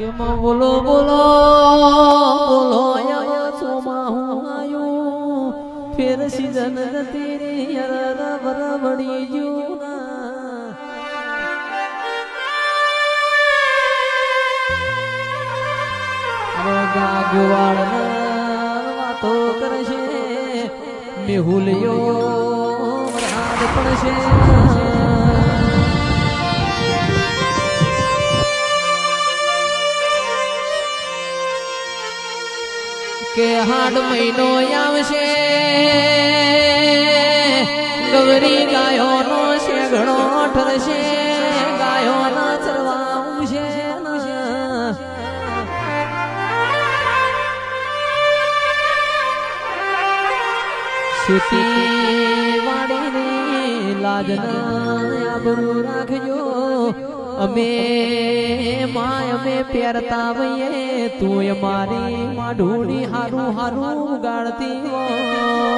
કે માં બોલો બોલો બોલો સોમાં હું આયું ફેર સીધન જતી રી યાર બરાબડી જૂના ગાગવાળ વાતો કરશે, મેહુલિયો રાત પડશે. કે હાડ મહિનો આવશે. ગવરી ગાયો નો શેગડો ઠરશે. ગાયો ના ચરવા ઉશે ખેતી વાડીની લાજના આબરૂ રાખજો. અમે માય અમે પહેરતા વઈએ તું અમારી માઢુડી હારું હારું ગાળતી